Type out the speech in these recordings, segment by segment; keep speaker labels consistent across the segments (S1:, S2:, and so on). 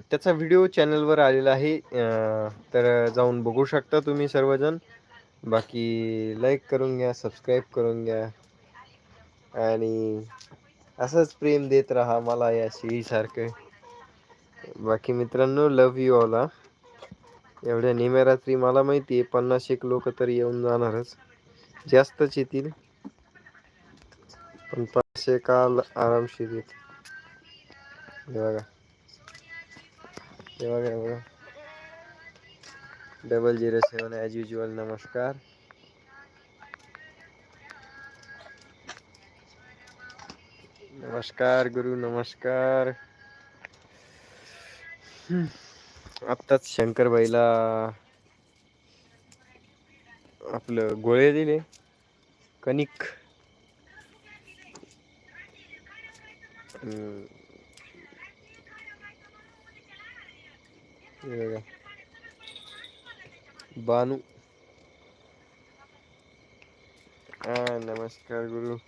S1: त्याचा व्हिडिओ चॅनलवर आलेला आहे. तर जाऊन बघू शकता तुम्ही सर्वजण. बाकी लाईक करून घ्या सबस्क्राईब करून घ्या. आणि असंच प्रेम देत राहा मला या सारखं. बाकी मित्रांनो लव यू ऑल हा. एवढ्या निम्या रात्री मला माहिती आहे पन्नास एक लोक तर येऊन जाणारच. जास्तच येतील. पण पाचशे काल आरामशीर येतील. बघा. हे बघा बघा. Double zero seven as usual नमस्कार. नमस्कार गुरु नमस्कार. आत्ताच शंकरबाईला आपलं गोळे दिले. कणिक. बानू नमस्कार गुरु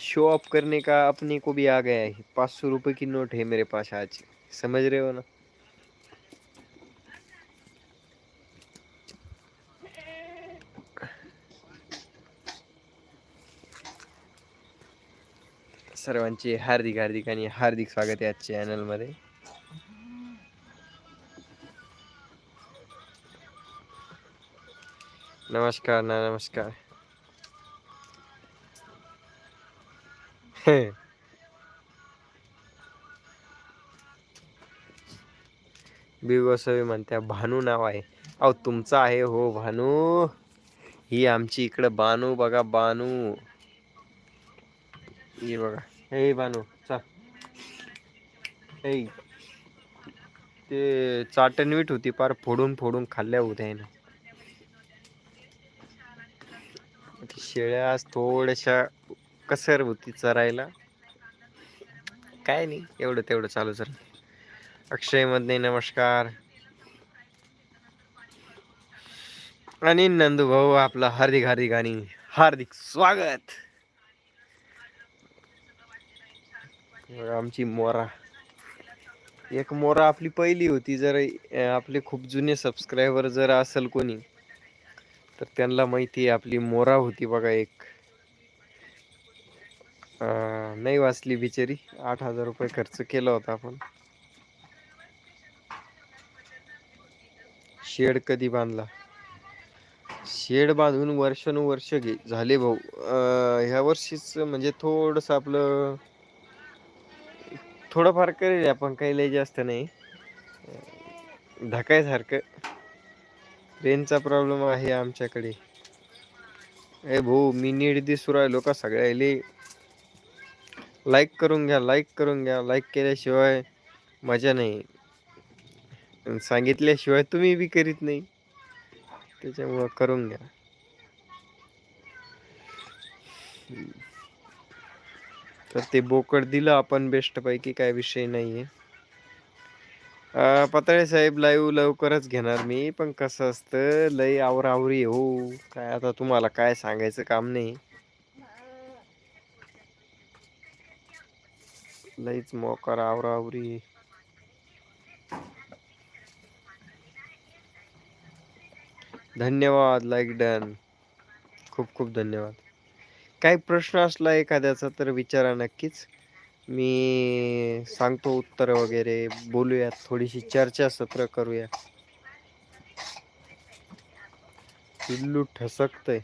S1: शो ऑफ़ करने का अपने को भी आ गया है। पाँच सौ रुपये की नोट है मेरे पास आज। समझ रहे हो ना? सर्वांचे हार्दिक हार्दिक आणि हार्दिक स्वागत आहे आजच्या चॅनलमध्ये नमस्कार ना नमस्कार. बिग बी गोसावी म्हणत्या भानू नाव आहे. अहो तुमचं आहे हो भानू. ही आमची इकडं बानू बघा बानू. हे बघा. हे बानू चा. ते चाटणवीट होती पार फोडून फोडून खाल्ल्या होत्या ना शेळ्या थोड्याशा कसर होती चरायला. काय नाही एवढं तेवढं चालू सर अक्षय मधने नमस्कार. आणि नंदू भाऊ आपला हार्दिक हार्दिक आणि हार्दिक स्वागत बघा आमची मोरा. एक मोरा आपली पहिली होती जर आपले खूप जुने सबस्क्रायबर जर असेल कोणी तर त्यांना माहिती आहे आपली मोरा होती बघा एक. नाही वाचली बिचारी आठ हजार रुपये खर्च केला होता आपण. शेड कधी बांधला? शेड बांधून वर्षानुवर्ष घे झाले भाऊ. ह्या वर्षीच म्हणजे थोडस आपलं थोडंफार करेल आपण काही लय जास्त नाही. धकायसारखं. रेंजचा प्रॉब्लेम आहे आमच्याकडे. ए भाऊ मी नीट दिसू राहिलो का सगळ्याले? लाईक करून घ्या लाईक करून घ्या. लाईक केल्याशिवाय मजा नाही. सांगितल्याशिवाय तुम्ही बी करीत नाही. त्याच्यामुळं करून घ्या. तर ते बोकड दिलं आपण बेस्टपैकी काय विषय नाही आहे पताळे साहेब लाईव्ह लवकरच घेणार मी पण कसं असतं लई आवरावरी हो. काय आता तुम्हाला काय सांगायचं काम नाही. लईच मोकार आवरावरी धन्यवाद लाईक डन खूप खूप धन्यवाद. काही प्रश्न असला एखाद्याचा तर विचारा नक्कीच. मी सांगतो उत्तर वगैरे बोलूया थोडीशी चर्चा सत्र करूया. पिल्लू ठसकतंय.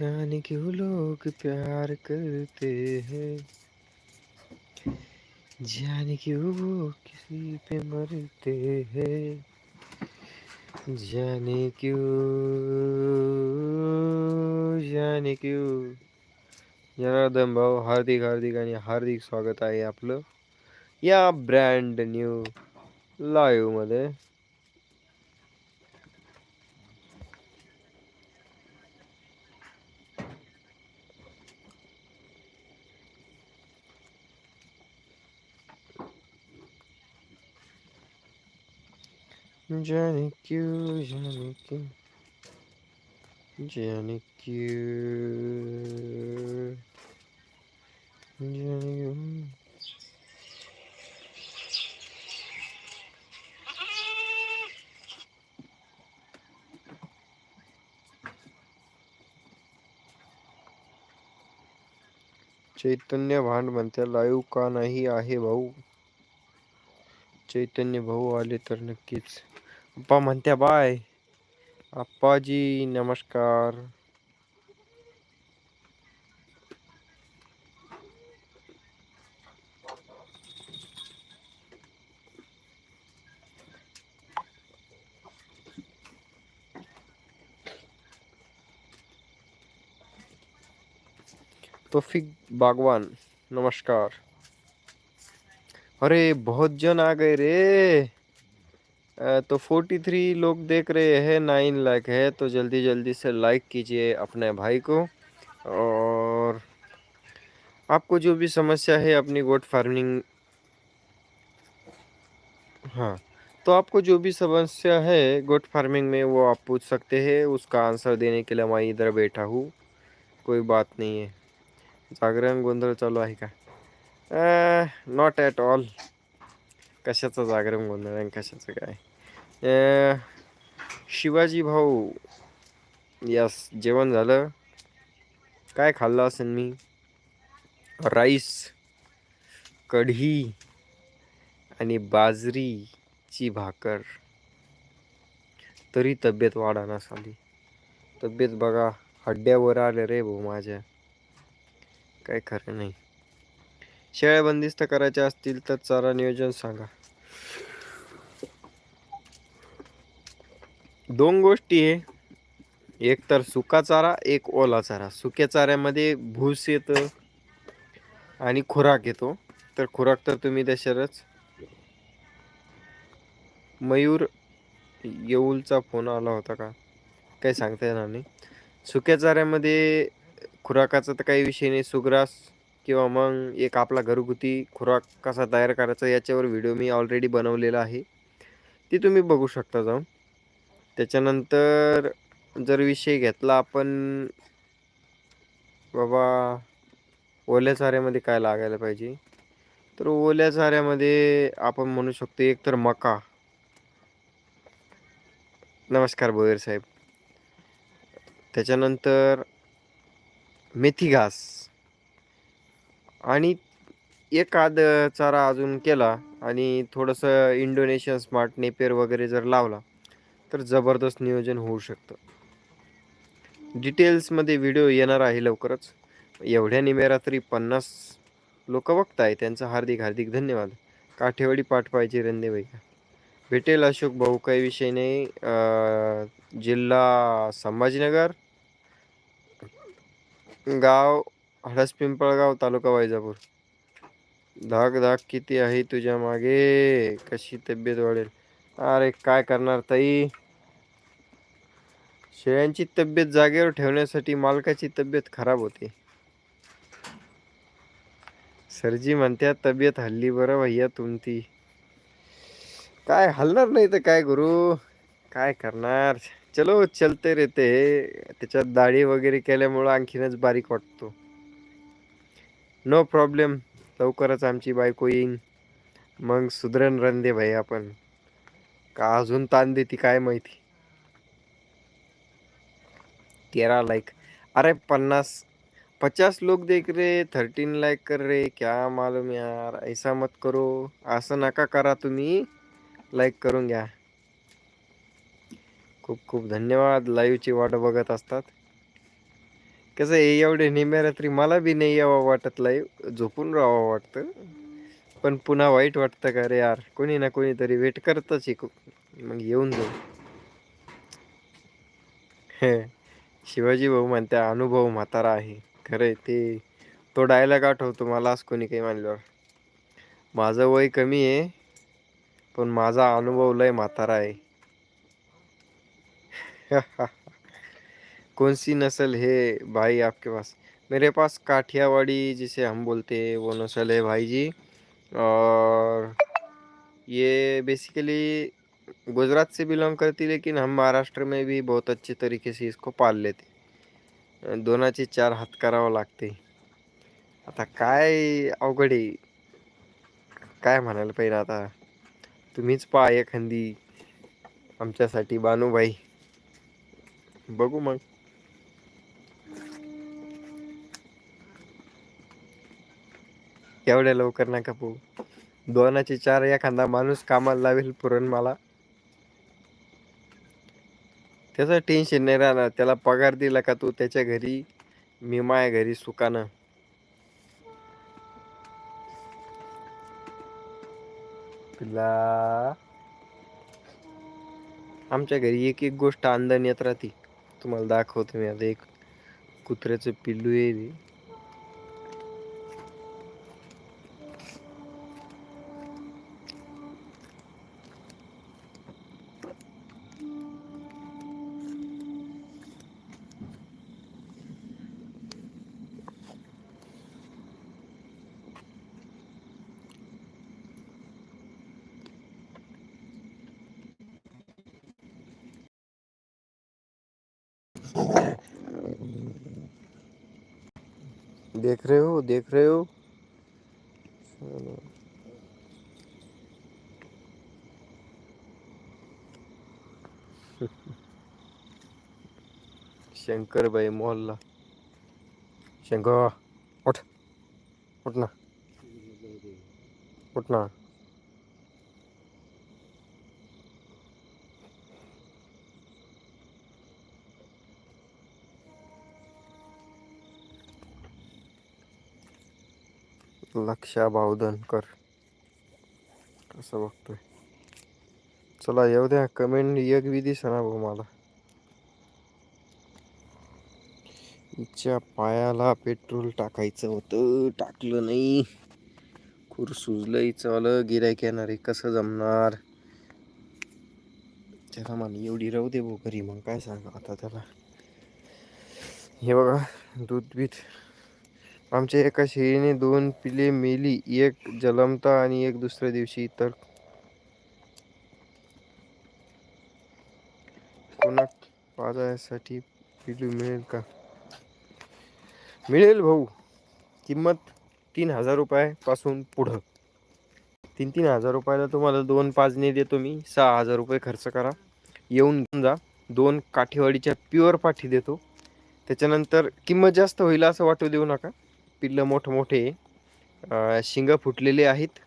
S1: जाने क्यों लोग प्यार करते हैं? जाने क्यों वो किसी पे मरते हैं? जाने क्यों जाने क्यों? जनार्दन भाऊ हार्दिक हार्दिक आणि हार्दिक स्वागत आहे आपलं या brand new live Johnny Q, Johnny Q, Johnny Q, Johnny Q. Chaitanya Bhand म्हणते लाईव्ह का नाही आहे भाऊ चैतन्य भाऊ आले तर नक्कीच अप्पा म्हणत्या बाय अप्पाजी नमस्कार तोफिक बागवान नमस्कार अरे बहुत जन आ गए रे। तो फोर्टी थ्री लोग देख रहे हैं नाइन लाइक है तो जल्दी जल्दी से लाइक कीजिए अपने भाई को। और आपको जो भी समस्या है अपनी गोट फ़ार्मिंग हाँ तो आपको जो भी समस्या है गोट फ़ार्मिंग में वो आप पूछ सकते हैं। उसका आंसर देने के लिए मैं इधर बैठा हूँ। कोई बात नहीं है। जागरण गोंधळ चालू आहे का नॉट ॲट ऑल कशाचं जागरण आणि कशाचं अं, शिवाजी भाऊ यास जेवण झालं. काय खाल्लं असेल मी? राईस कढी आणि बाजरीची भाकर. तरी तब्येत वाढाना साली. तब्येत बघा हड्ड्यावर आले रे भाऊ माझ्या. काय खरं नाही. शेळ्या बंदिस्त करायच्या असतील तर चारा नियोजन सांगा. दोन गोष्टी आहे. एक तर सुका चारा एक ओला चारा. सुक्या चाऱ्यामध्ये भूस येतं आणि खुराक येतो. तर खुराक तर तुम्ही देशालच मयूर येऊलचा फोन आला होता का? काही सांगता येणार नाही. सुक्या चाऱ्यामध्ये खुराकाचा तर काही विषय नाही. सुग्रास किंवा मग एक आपला घरगुती खुराक कसा तयार करायचा याच्यावर व्हिडिओ मी ऑलरेडी बनवलेला आहे. ती तुम्ही बघू शकता जाऊन. त्याच्यानंतर जर विषय घेतला आपण बाबा ओल्या चाऱ्यामध्ये काय लागायला पाहिजे? तर ओल्या चाऱ्यामध्ये आपण म्हणू शकतो एक तर मका. नमस्कार भोयर साहेब. त्याच्यानंतर मेथी घास. आणि एखाद चारा अजून केला आणि थोडंसं इंडोनेशियन स्मार्ट नेपेर वगैरे जर लावला तर जबरदस्त नियोजन होऊ शकतं. डिटेल्समध्ये व्हिडिओ येणार आहे लवकरच. एवढ्या निमेरात्री पन्नास लोक बघताय. त्यांचा हार्दिक हार्दिक धन्यवाद. काठेवाडी पाठ पाहिजे रंदेबाई भेटेल अशोक भाऊ काही विषय नाही. जिल्हा संभाजीनगर गाव हडस पिंपळगाव तालुका वैजापूर. धाक धाक किती आहे तुझ्या मागे? कशी तब्येत वाढेल? अरे काय करणार ताई? शेळ्यांची तब्येत जागेवर ठेवण्यासाठी मालकाची तब्येत खराब होते. सरजी म्हणत्या तब्येत हल्ली बरं भैया तुमची. काय हलणार नाही तर काय गुरु? काय करणार? चलो चलते रेते त्याच्यात दाढी वगैरे केल्यामुळं आणखीनच बारीक वाटतो. नो प्रॉब्लेम लवकरच आमची बायको येईन. मग सुधरण रंदे भाई आपण. का अजून ताण देते काय माहिती? तेरा लाईक अरे पन्नास पचास लोग देख रहे थर्टीन लाईक कर रे क्या मालूम यार ऐसा मत करो असं नका करा तुम्ही लाईक करून घ्या. खूप खूप धन्यवाद लाईव्हची वाट बघत असतात. कसं आहे एवढे निम्या रात्री मला बी नाही यावं वाटत लाईव्ह झोपून राहावं वाटतं. पण पुन्हा वाईट वाटतं का रे यार? कोणी ना कोणीतरी वेट करतच आहे. मग येऊन जाऊ. शिवाजी भाऊ म्हणत्या अनुभव म्हातारा आहे. खरंय ते तो डायलॉग आठवतो मलाच कोणी काही मानल्यावर माझं वय कमी आहे पण माझा अनुभव लय म्हातारा आहे. कोणसी नसल नस्ल है भाई आपके पास? मेरे पास काठियावाड़ी जिसे हम बोलते हैं वो नस्ल है भाई जी और ये बेसिकली गुजरात से बिलोंग करती लेकिन हम महाराष्ट्र में भी बहुत अच्छे तरीके से इसको पाल लेते। दोनाचे चार हात करावं लागते। आता काय अवघड आहे? काय म्हणायला पाहिजे आता? तुम्हीच पहा एखादी आमच्यासाठी बानूबाई बघू मग. एवढ्या लवकर नका पाहू दोनाचे चार एखादा माणूस कामाला लावेल पुरण मला. त्याचं टेन्शन नाही राहणार. त्याला पगार दिला का तू त्याच्या घरी? मी माया घरी सुकानं तुला आमच्या घरी एक एक गोष्ट आंदण येत राहते. तुम्हाला दाखवतो मी आता. एक कुत्र्याचं पिल्लू आहे. देख रहे हो देख रहे हो। शंकर भाई मोहल्ला। शंकर उठ। उठना उठना लक्षा भावधनकर कसं बघतोय. चला येऊ द्या. कमेंट एक बी दिसना भाऊ मला. हिच्या पायाला पेट्रोल टाकायचं होतं. टाकलं नाही. खूर सुजलं चालं. गिरायक येणार आहे कसं जमणार? त्याला मला एवढी राहू दे भाऊ घरी. मग काय सांगा आता त्याला? हे बघा दूध बीत आमच्या एका शेळीने दोन पिले मेली एक जलमता आणि एक दुसऱ्या दिवशी इतर. कोणा पाजायसाठी पिलू मिळेल का? मिळेल भाऊ. किंमत तीन हजार रुपयापासून पुढं. तीन तीन हजार रुपयाला तुम्हाला दोन पाजणे देतो मी. सहा हजार रुपये खर्च करा. येऊन घेऊन जा. दोन काठीवाडीच्या प्युअर पाठी देतो. त्याच्यानंतर किंमत जास्त होईल असं वाटू देऊ नका. पिल्लं मोठमोठे शिंग फुटलेले आहेत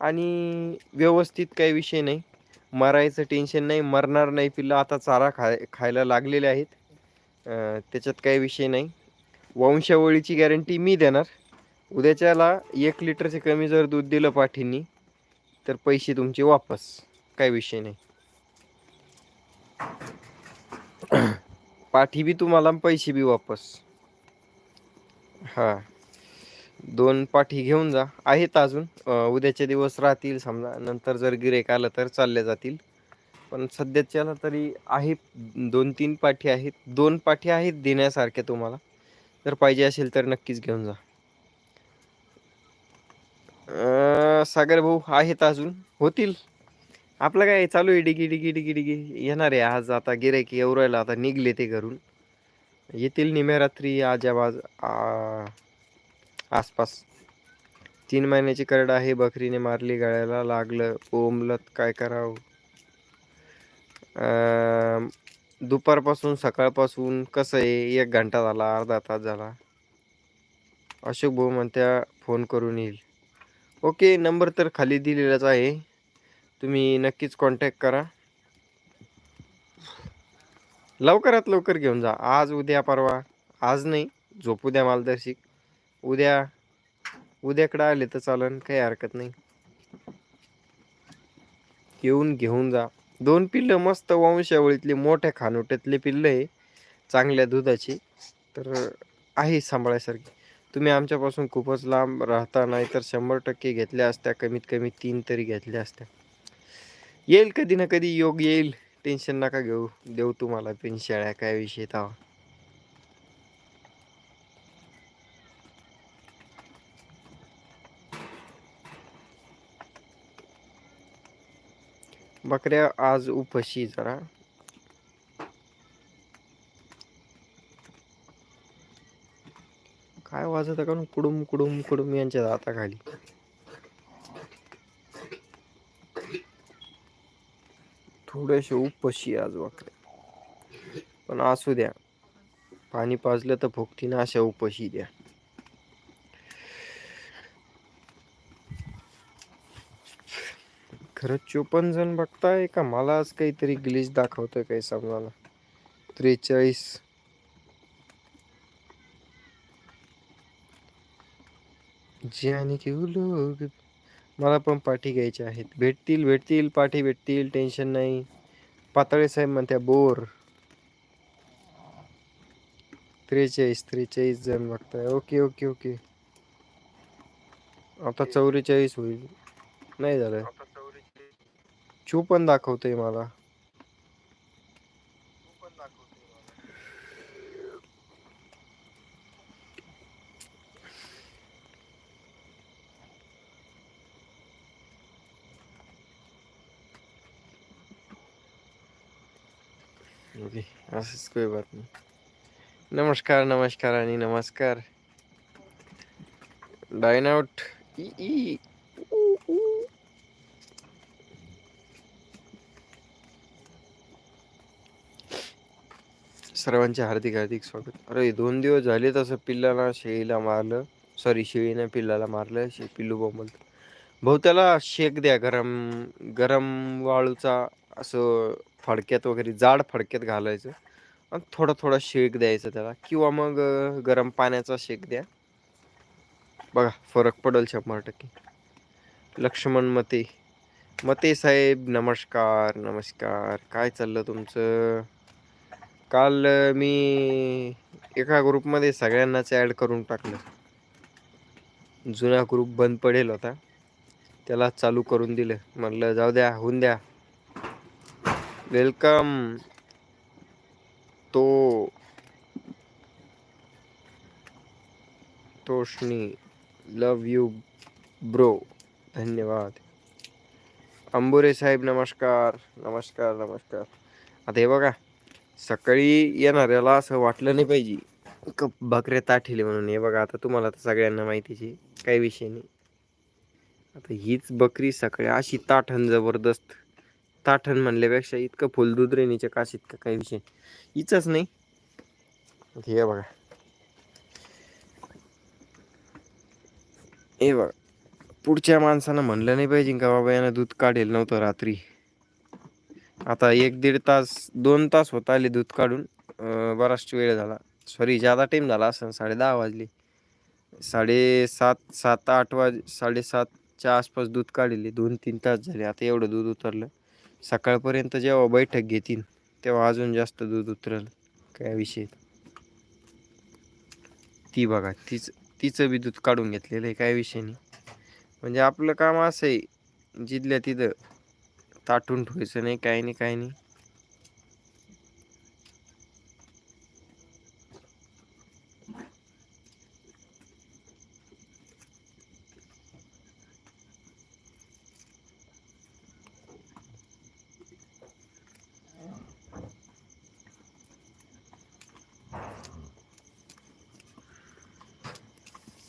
S1: आणि व्यवस्थित काही विषय नाही. मरायचं टेन्शन नाही मरणार नाही पिल्लं. आता चारा खाय खायला लागलेले आहेत. त्याच्यात काही विषय नाही. वंशावळीची गॅरंटी मी देणार. उद्याच्याला एक लिटरचे कमी जर दूध दिलं पाठींनी तर पैसे तुमचे वापस. काही विषय नाही. पाठी बी तुम्हाला पैसे बी वापस. हां. दोन पाठी घेऊन जा. आहेत अजून. उद्याचे दिवस राहतील समजा. नंतर जर गिरेक आलं तर चालले जातील. पण सध्याच्याला तरी आहे दोन तीन पाठी आहेत. दोन पाठी आहेत देण्यासारख्या तुम्हाला. जर पाहिजे असेल तर नक्कीच घेऊन जा. सागर भाऊ आहेत अजून. होतील. आपलं काय चालू आहे? डिगी डिगी डिगी डिगी. येणार आहे आज आता गिरायकी येऊ आता निघले ते घरून. येतील निम्या आज आज आसपास. तीन महिन्याची करड आहे बकरीने मारली गळ्याला लागलं ओमलत काय करावं? दुपारपासून सकाळपासून कसं आहे? एक घंटा झाला अर्धा तास झाला. अशोक भाऊ म्हणत्या फोन करून येईल. ओके नंबर तर खाली दिलेलाच आहे. तुम्ही नक्कीच कॉन्टॅक्ट करा. लवकरात लवकर घेऊन जा. आज उद्या परवा. आज नाही झोपू द्या मालदर्शिक उद्या उद्याकडे आले तर चालन काही हरकत नाही. येऊन घेऊन जा. दोन पिल्लं मस्त वंशावळीतले मोठ्या खानोट्यातले पिल्लं आहे चांगल्या दुधाची. तर आहे सांभाळायसारखी. तुम्ही आमच्यापासून खूपच लांब राहता नाही तर शंभर टक्के घेतल्या असत्या कमीत कमी तीन तरी घेतल्या असत्या. येईल कधी ना कधी योग येईल. टेन्शन नका घेऊ. देऊ तुम्हाला पेन्शाळ्या काय विषय तावा बकऱ्या आज उपशी जरा. काय वाजत का कुडुम कुडुम कुडुम यांच्या दाताखाली. थोडेसे उपशी आज बकऱ्या. पण असू द्या. पाणी पाजलं तर भोगतीनं अशा उपशी द्या. खरंच चोपन्न जण बघताय का? मलाच काहीतरी ग्लिच दाखवतोय काही समजाला त्रेचाळीस. जे आणि की लोग. मला पण पाठी घ्यायच्या आहेत. भेटतील भेटतील पाठी भेटतील टेन्शन नाही. पातळे साहेब म्हणत्या बोर. त्रेचाळीस त्रेचाळीस जण बघताय. Okay okay okay. आता चौवेचाळीस होईल. नाही झालं. चोपन्न दाखवतंय मला. ओके असंच काही बात नाही नमस्कार नमस्कार आणि नमस्कार. डायनाउट ई ई. सर्वांचे हार्दिक हार्दिक स्वागत. अरे दोन दिवस झाले तसं पिल्लाला शेळीला मारलं. सॉरी शेळीने पिल्लाला मारलं शे पिल्लू बोंबल भाऊ त्याला शेक द्या. गरम गरम वाळूचा असं फडक्यात वगैरे जाड फडक्यात घालायचं. आणि थोडा थोडा शेक द्यायचा त्याला. किंवा मग गरम पाण्याचा शेक द्या. बघा फरक पडेल शंभर टक्के. लक्ष्मण मते. मते साहेब नमस्कार नमस्कार. काय चाललं तुमचं? काल मी एका ग्रुपमध्ये सगळ्यांनाच ॲड करून टाकलं. जुना ग्रुप बंद पडेल होता. त्याला चालू करून दिलं. म्हणलं जाऊ द्या होऊन द्या. वेलकम. तो तोषणी लव यू ब्रो. धन्यवाद. अंबुरे साहेब नमस्कार. नमस्कार नमस्कार. आता हे बघा. सकाळी येणाऱ्याला असं वाटलं नाही पाहिजे. क बकऱ्या ताठिले म्हणून. हे बघा आता तुम्हाला तर सगळ्यांना माहितीची काही विषय नाही. आता हीच बकरी सकाळी अशी ताठण जबरदस्त. ताठण म्हणल्यापेक्षा इतकं फुलदूध रेणीच्या काश इतकं काही विषय हिचंच नाही. हे बघा. हे बघा. पुढच्या माणसानं म्हणलं नाही पाहिजे का बाबा यानं दूध काढेल नव्हतं रात्री. आता एक दीड तास दोन तास होत आले दूध काढून. बराच वेळ झाला. सॉरी जादा टाईम झाला असं साडे दहा वाजले. साडेसात सात आठ वाज साडेसातच्या आसपास दूध काढले. दोन तीन तास झाले. आता एवढं दूध उतरलं. सकाळपर्यंत जेव्हा बैठक घेतील तेव्हा अजून जास्त दूध उतरल. काय विषय? ती बघा तीच तिचं बी दूध काढून घेतलेलं आहे. काय विषय नाही. म्हणजे आपलं काम असं आहे जिथल्या तिथं ताटून ठेवायचं नाही काही नाही काही नाही.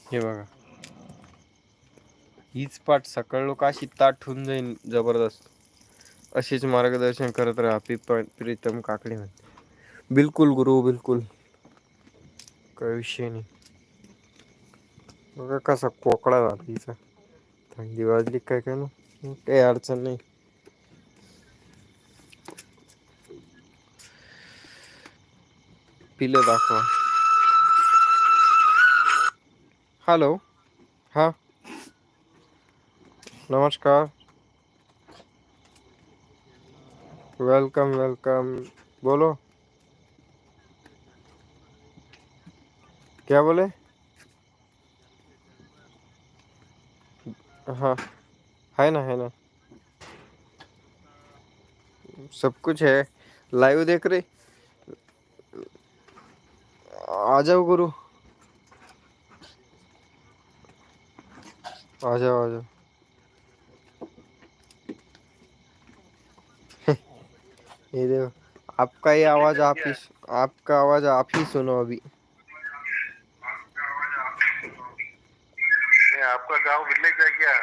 S1: हे बघा. हीच पाठ सकाळ लोक अशी ताट होऊन जाईल जबरदस्त. असेच मार्गदर्शन करत राहा. पिप प्रीतम काकडे म्हणते. बिलकुल गुरु बिलकुल. काही विषय नाही. बघा कसा कोकडा झाला थंडी वाजली काय काय ना काही अडचण नाही. पिलं दाखवा. हॅलो हा? नमस्कार. वेलकम वेलकम बोलो। क्या बोले? हाँ है ना है ना। सब कुछ है। लाइव देख रहे? आ जाओ गुरु। आ जाओ आ जाओ। ये देखो आपका ही आवाज़ आप ही आपका आवाज़ आप ही सुनो अभी।
S2: आपका गाँव विलेज है क्या?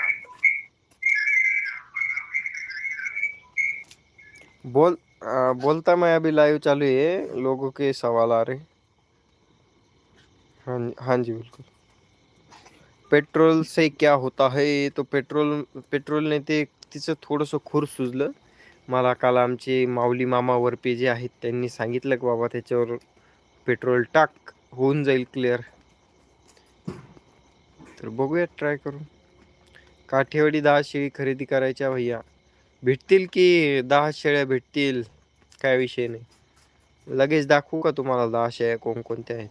S1: बोल आ, बोलता मैं अभी लाइव चालू है लोगों के सवाल आ रहे हाँ। हाँ जी बिल्कुल। पेट्रोल से क्या होता है तो पेट्रोल पेट्रोलने ते तिचं थोडंसं खूर सुजलं। मला काल आमचे माऊली मामा वरपे जे आहेत त्यांनी सांगितलं की बाबा त्याच्यावर पेट्रोल टाक होऊन जाईल क्लिअर. तर बघूयात ट्राय करून. काठेवाडी दहा शेळी खरेदी करायच्या भैया. भेटतील की दहा शेळ्या भेटतील? काय विषय नाही. लगेच दाखवू का तुम्हाला दहा शेळ्या कोणकोणत्या आहेत?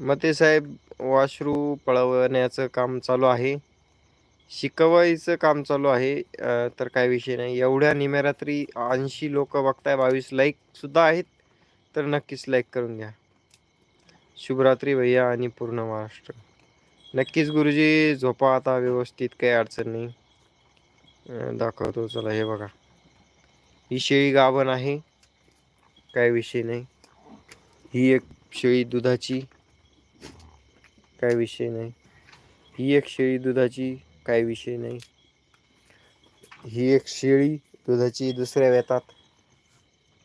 S1: मग ते साहेब वाशरू पळवण्याचं काम चालू आहे. शिकवायचं काम चालू आहे तर काय विषय नाही. एवढ्या निम्यारात्री ऐंशी लोक बघताय बावीस लाईकसुद्धा आहेत तर नक्कीच लाईक करून घ्या. शुभरात्री भैया आणि पूर्ण महाराष्ट्र. नक्कीच गुरुजी झोपा आता व्यवस्थित काही अडचण नाही. दाखवतो चला हे बघा. ही शेळी गाभण आहे काय विषय नाही. ही एक शेळी दुधाची काय विषय नाही. ही एक शेळी दुधाची काही विषय नाही. ही एक शेळी दुधाची दुसऱ्या वेतात.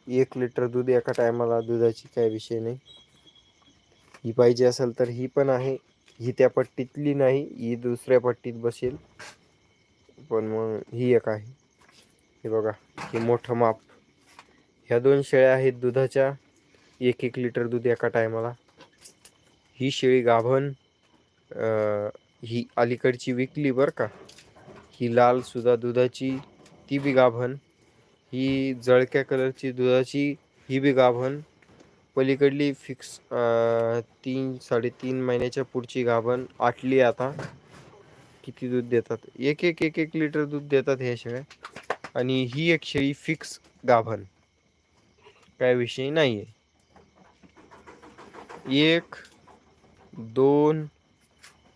S1: एक लिटर दूध एका टायमाला दुधाची काय विषय नाही. ही पाहिजे असेल तर ही पण आहे. ही त्या पट्टीतली नाही ही दुसऱ्या पट्टीत बसेल. पण मग ही एक आहे. हे बघा हे मोठं माप. ह्या दोन शेळ्या आहेत दुधाच्या. एक एक लिटर दूध एका टायमाला. ही शेळी गाभण ही अलीकडची विकली बरं का. ही लाल सुद्धा दुधाची ती बी गाभण. ही जळक्या कलरची दुधाची ही बी गाभण. पलीकडली फिक्स तीन साडेतीन महिन्याच्या पुढची गाभण आटली आता. किती दूध देतात? एक एक एक एक लिटर दूध देतात ह्या शेळ्या आणि ही एक शेळी फिक्स गाभण. काय विषय नाही आहे एक दोन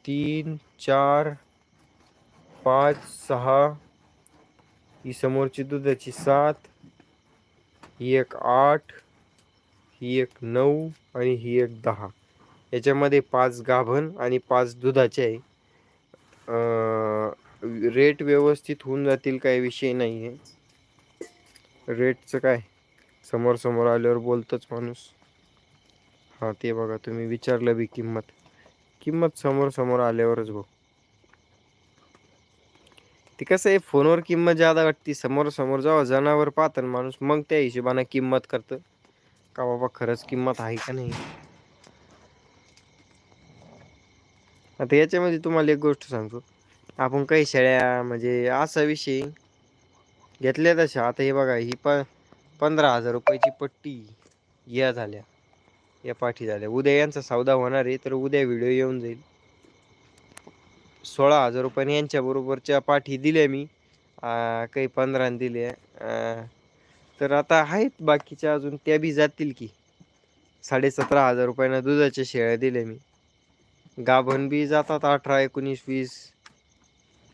S1: तीन चार पाच सहा. ही समोरची दुधाची सात. ही एक आठ ही एक नऊ आणि ही एक दहा. याच्यामध्ये पाच गाभण आणि पाच दुधाचे आहे. रेट व्यवस्थित होऊन जातील काही विषय नाही आहे रेटचं काय? समोर समोर आल्यावर बोलतोच माणूस. हां ते बघा तुम्ही विचारलं बी किंमत. किंमत समोर समोर आल्यावरच बघ. ते कसं आहे फोनवर किंमत ज्यादा वाटते समोर समोर जेव्हा जनावर पाहतं माणूस मग त्या हिशोबाने किंमत करतं. का बाबा खरंच किंमत आहे का नाही? आता याच्यामध्ये तुम्हाला एक गोष्ट सांगतो. आपण काही शेळ्या म्हणजे असा विषय घेतल्या तशा. आता हे बघा ही प पंधरा हजार रुपयाची पट्टी या झाल्या. या पाठी झाल्या. उद्या यांचा सौदा होणार आहे तर उद्या व्हिडिओ येऊन जाईल. सोळा हजार रुपयाने यांच्याबरोबरच्या पाठी दिल्या मी. काही पंधरा दिल्या. तर आता आहेत बाकीच्या अजून त्या बी जातील की. साडेसतरा हजार रुपयानं दुधाच्या शेळ्या दिल्या मी. गाभण बी जातात अठरा एकोणीस वीस.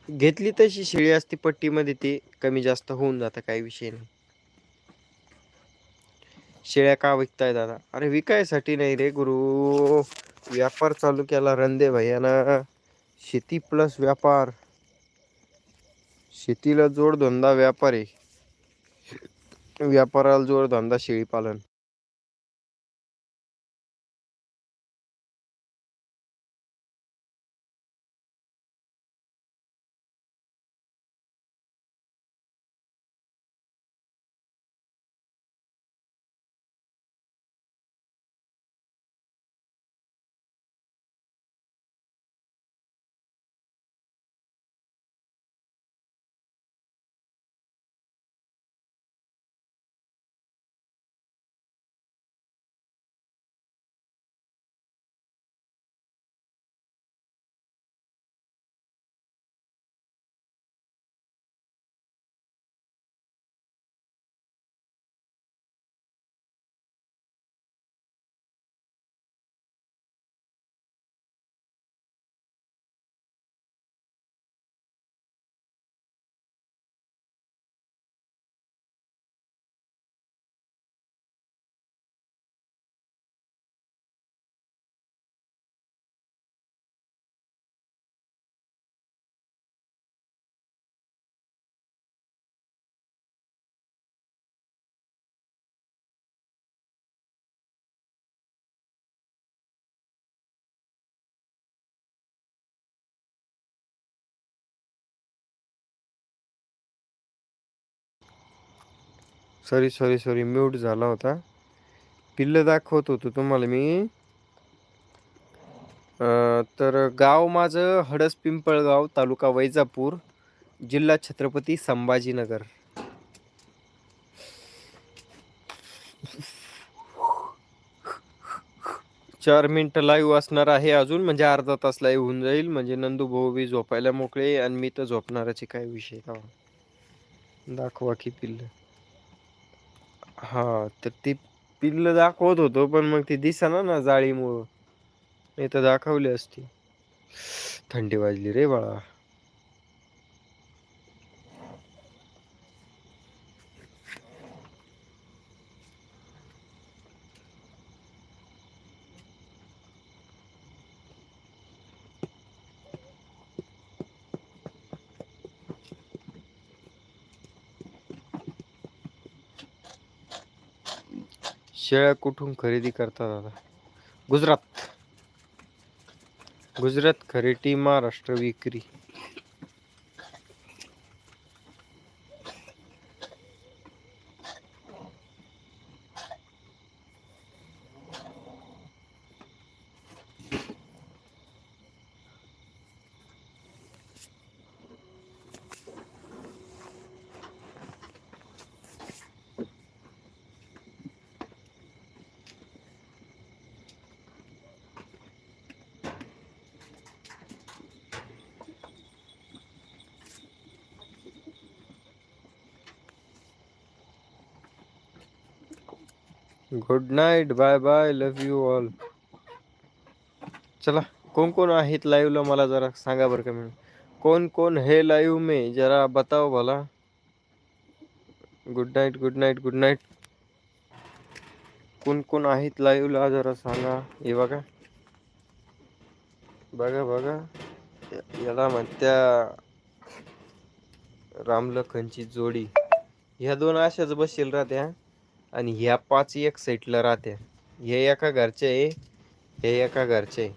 S1: घेतली तशी शेळी असती पट्टीमध्ये ते कमी जास्त होऊन जातं काही विषय नाही. शेळ्या का विकताय दादा? अरे विकायसाठी नाही रे गुरु. व्यापार चालू केला रंदे भैयानं. शेती प्लस व्यापार. शेतीला जोडधंदा व्यापारी. व्यापाराला जोडधंदा शेळीपालन. सॉरी सॉरी सॉरी म्यूट झाला होता. पिल्लं दाखवत होतो तुम्हाला मी. तर गाव माझं हडस पिंपळगाव तालुका वैजापूर जिल्हा छत्रपती संभाजीनगर. चार मिनटं लाईव्ह असणार आहे अजून म्हणजे अर्धा तास लाईव्ह होऊन जाईल. म्हणजे नंदू भाऊ बी झोपायला मोकळे आणि मी तर झोपणाराचे काय विषय का दाखवा की पिल्ल. हा तर ती पिल्ल दाखवत होतो पण मग ती दिसना ना जाळीमुळं. नाही तर दाखवली असती. थंडी वाजली रे बाळा. शेळ्या कुठून खरेदी करतात आता? गुजरात. गुजरात खरेदी महाराष्ट्र विक्री. Good night bye bye love you all चला कोण कोण आहेत लाईव्हला मला जरा सांगा बरं का मी. कोण कोण हे लाईव्ह मे? जरा बताओ भला. Good night good night good night कोण कोण आहेत लाईव्हला जरा सांगा. हे बघा. बघा बघा. याला म्हणत्या रामलखनची जोडी. ह्या दोन अशाच बसेल राहत्या. आणि ह्या पाच एक साईडला राहत्या हे एका घरचे आहे हे एका घरचे आहे.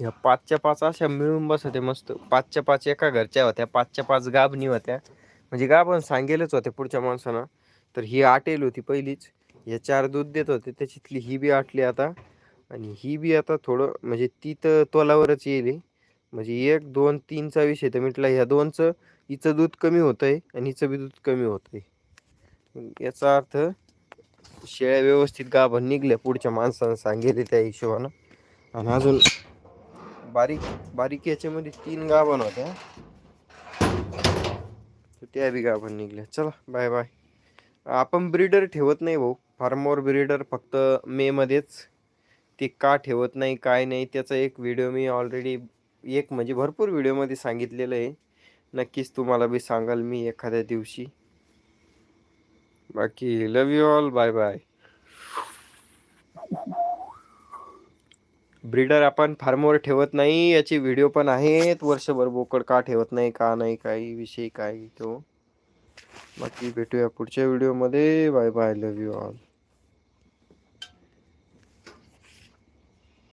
S1: ह्या पाचच्या पाच अशा मिळून बसते मस्त. पाचच्या पाच एका घरच्या होत्या पाचच्या पाच गाभणी होत्या. म्हणजे गाभण सांगेलच होते पुढच्या माणसानं. तर ही आटेल होती पहिलीच. या चार दूध देत होते त्याच्यातली ही बी आटली आता. आणि ही बी आता थोडं म्हणजे ती तर तोलावरच येईल. म्हणजे एक दोन तीनचा विषय तर म्हटलं ह्या दोनचं हिचं दूध कमी होतंय आणि हिचं बी दूध कमी होतं आहे याचा अर्थ शेळ्या व्यवस्थित गाभण निघल्या पुढच्या माणसानं सांगेले त्या हिशोबानं. आणि अजून बारीक बारीक याच्यामध्ये तीन गाभण होत्या. त्या बी गाभण निघल्या. चला बाय बाय आपण ब्रीडर ठेवत नाही भाऊ. फार्मवर ब्रीडर फक्त मेमध्येच ते का ठेवत नाही काय नाही त्याचा एक व्हिडिओ मी ऑलरेडी एक म्हणजे भरपूर व्हिडिओमध्ये सांगितलेलं आहे. नक्कीच तुम्हाला बी सांगाल मी एखाद्या दिवशी. बाकी love you all bye bye breeder आपण फार्मवर ठेवत नाही याचे व्हिडिओ पण आहेत. वर्षभर बोकड का ठेवत नाही का नाही काही विषय काय तो. बाकी भेटूया पुढच्या व्हिडिओमध्ये bye bye love you all